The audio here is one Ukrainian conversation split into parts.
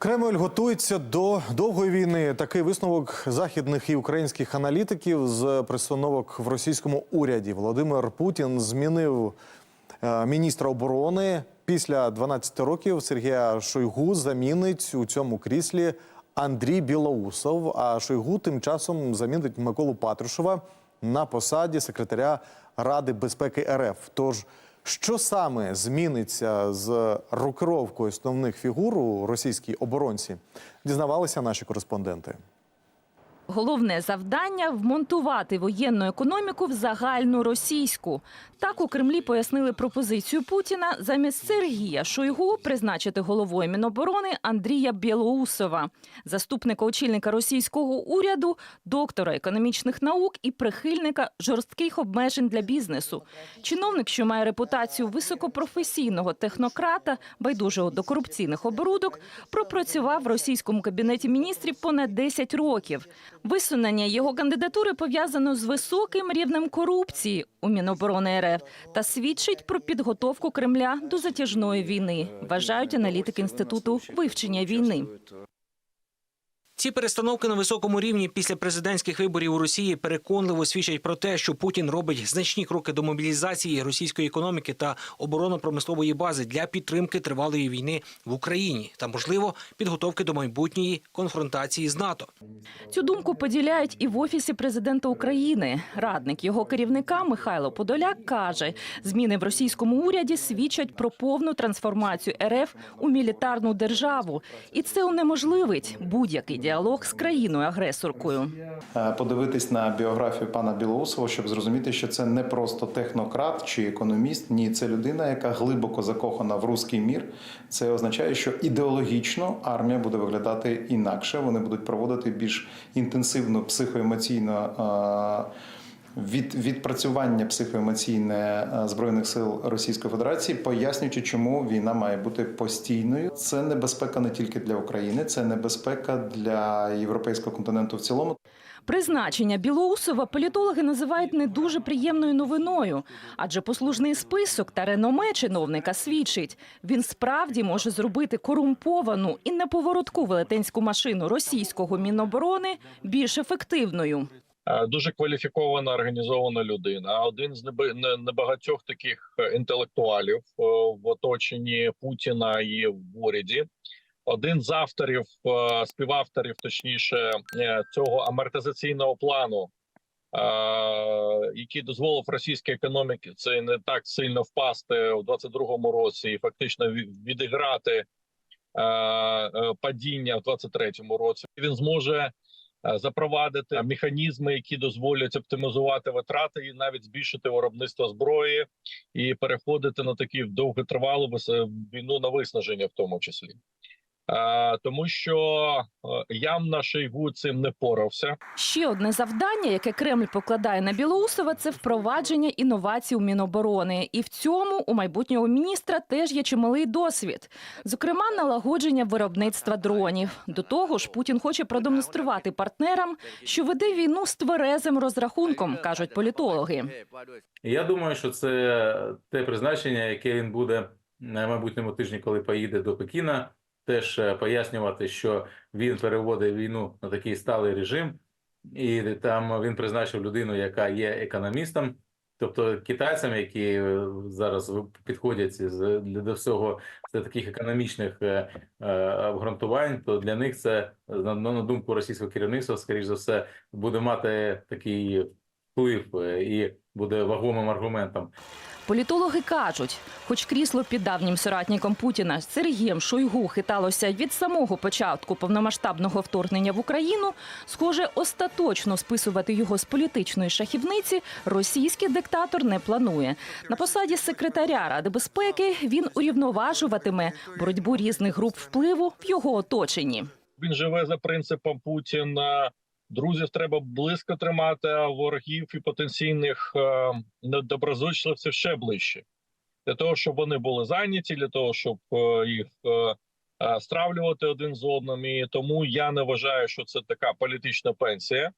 Кремль готується до довгої війни. Такий висновок західних і українських аналітиків з представник в російському уряді. Володимир Путін змінив е, міністра оборони. Після 12 років Сергія Шойгу замінить у цьому кріслі Андрій Білоусов. А Шойгу тим часом замінить Миколу Патрушева на посаді секретаря Ради безпеки РФ. Тож що саме зміниться з рокировкою основних фігур у російській оборонці? Дізнавалися наші кореспонденти. Головне завдання вмонтувати воєнну економіку в загальну російську. Так у Кремлі пояснили пропозицію Путіна замість Сергія Шойгу призначити головою Міноборони Андрія Білоусова, заступника очільника російського уряду, доктора економічних наук і прихильника жорстких обмежень для бізнесу. Чиновник, що має репутацію високопрофесійного технократа, байдужого до корупційних оборудок, пропрацював в російському кабінеті міністрів понад 10 років. Висунення його кандидатури пов'язано з високим рівнем корупції у Міноборони РФ та свідчить про підготовку Кремля до затяжної війни, вважають аналітики інституту вивчення війни. Ці перестановки на високому рівні після президентських виборів у Росії переконливо свідчать про те, що Путін робить значні кроки до мобілізації російської економіки та оборонно-промислової бази для підтримки тривалої війни в Україні та, можливо, підготовки до майбутньої конфронтації з НАТО. Цю думку поділяють і в офісі президента України. Радник його керівника Михайло Подоляк каже, зміни в російському уряді свідчать про повну трансформацію РФ у мілітарну державу, і це унеможливить будь-який діалог з країною-агресоркою. Е, подивитись на біографію пана Білоусова, щоб зрозуміти, що це не просто технократ чи економіст. Ні, це людина, яка глибоко закохана в руський мір. Це означає, що ідеологічно армія буде виглядати інакше. Вони будуть проводити більш інтенсивну психоемоційно. Від відпрацювання психоемоційне е, збройних сил Російської Федерації, пояснюючи, чому війна має бути постійною. Це небезпека не тільки для України, це небезпека для європейського континенту в цілому. Призначення Білоусова політологи називають не дуже приємною новиною, адже послужний список та реноме чиновника свідчить, він справді може зробити корумповану і неповоротку велетенську машину російського міноборони більш ефективною. Е, дуже кваліфікована організована людина. Один з небагатьох таких е, інтелектуалів е, в оточенні Путіна і в уряді. Один з авторів, співавторів, точніше, цього амортизаційного плану, який дозволив російській економіці це не так сильно впасти у 22-му році і фактично ві- відіграти падіння в 23-му році. Він зможе запровадити механізми, які дозволять оптимізувати витрати і навіть збільшити виробництво зброї і переходити на такі довготривалу війну на виснаження, в тому числі. Е, Тому що е, явно Шойгу цим не порався. Ще одне завдання, яке Кремль покладає на Білоусова, це впровадження інновацій у Міноборони. І в цьому у майбутнього міністра теж є чималий досвід. Зокрема, налагодження виробництва дронів. До того ж, Путін хоче продемонструвати партнерам, що веде війну з тверезим розрахунком, кажуть політологи. Я думаю, що це те призначення, яке він буде на майбутньому тижні, коли поїде до Пекіна, теж е, пояснювати, що він переводить війну на такий сталий режим, і там він призначив людину, яка є економістом. Тобто китайцям, які е, зараз підходять до всього з таких економічних е, обґрунтувань, то для них це на, думку російського керівництва, скоріш за все, буде мати такий вплив і буде вагомим аргументом. Політологи кажуть, хоч крісло під давнім соратником Путіна Сергієм Шойгу хиталося від самого початку повномасштабного вторгнення в Україну, схоже, остаточно списувати його з політичної шахівниці російський диктатор не планує. На посаді секретаря Ради безпеки він урівноважуватиме боротьбу різних груп впливу в його оточенні. Він живе за принципом Путіна. Друзів треба близько тримати, а ворогів і потенційних е, недоброзичливців ще ближче. Для того, щоб вони були зайняті, для того, щоб е, їх е, стравлювати один з одним. І тому я не вважаю, що це така політична пенсія.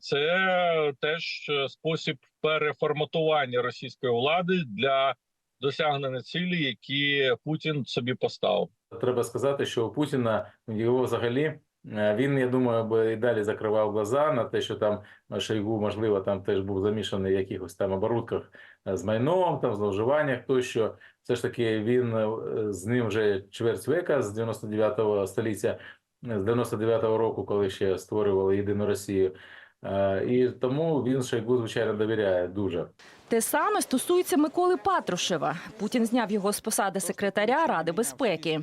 Це теж спосіб переформатування російської влади для досягнення цілі, які Путін собі поставив. Треба сказати, що у Путіна його взагалі він, я думаю, би і далі закривав глаза на те, що там Шойгу, можливо, там теж був замішаний в якихось там оборудках е, з майном, там зловживаннях тощо. Все ж таки він е, з ним вже чверть века з 99-го століття, з 99-го року, коли ще створювали єдину Росію. Е, І тому він Шойгу, звичайно, довіряє дуже. Те саме стосується Миколи Патрушева. Путін зняв його з посади секретаря Ради безпеки.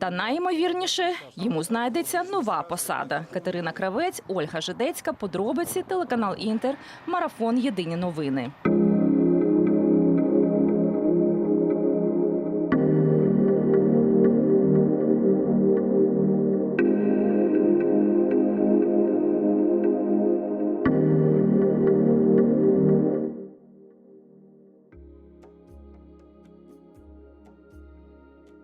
Та найімовірніше йому знайдеться нова посада. Катерина Кравець, Ольга Жидецька, подробиці, телеканал Інтер, марафон Єдині новини.